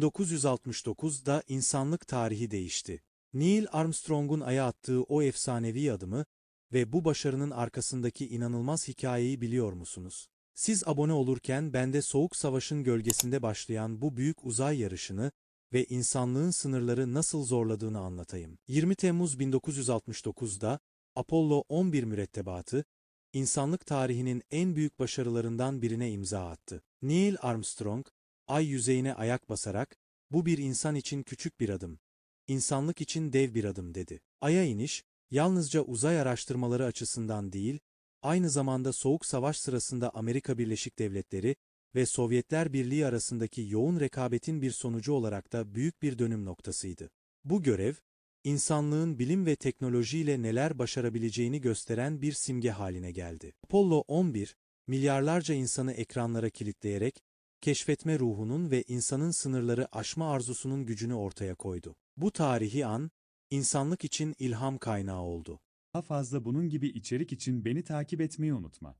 1969'da insanlık tarihi değişti. Neil Armstrong'un aya attığı o efsanevi adımı ve bu başarının arkasındaki inanılmaz hikayeyi biliyor musunuz? Siz abone olurken ben de Soğuk Savaş'ın gölgesinde başlayan bu büyük uzay yarışını ve insanlığın sınırları nasıl zorladığını anlatayım. 20 Temmuz 1969'da Apollo 11 mürettebatı, insanlık tarihinin en büyük başarılarından birine imza attı. Neil Armstrong, ay yüzeyine ayak basarak, bu bir insan için küçük bir adım, insanlık için dev bir adım dedi. Ay'a iniş, yalnızca uzay araştırmaları açısından değil, aynı zamanda Soğuk Savaş sırasında Amerika Birleşik Devletleri ve Sovyetler Birliği arasındaki yoğun rekabetin bir sonucu olarak da büyük bir dönüm noktasıydı. Bu görev, insanlığın bilim ve teknolojiyle neler başarabileceğini gösteren bir simge haline geldi. Apollo 11, milyarlarca insanı ekranlara kilitleyerek, keşfetme ruhunun ve insanın sınırları aşma arzusunun gücünü ortaya koydu. Bu tarihi an, insanlık için ilham kaynağı oldu. Daha fazla bunun gibi içerik için beni takip etmeyi unutma.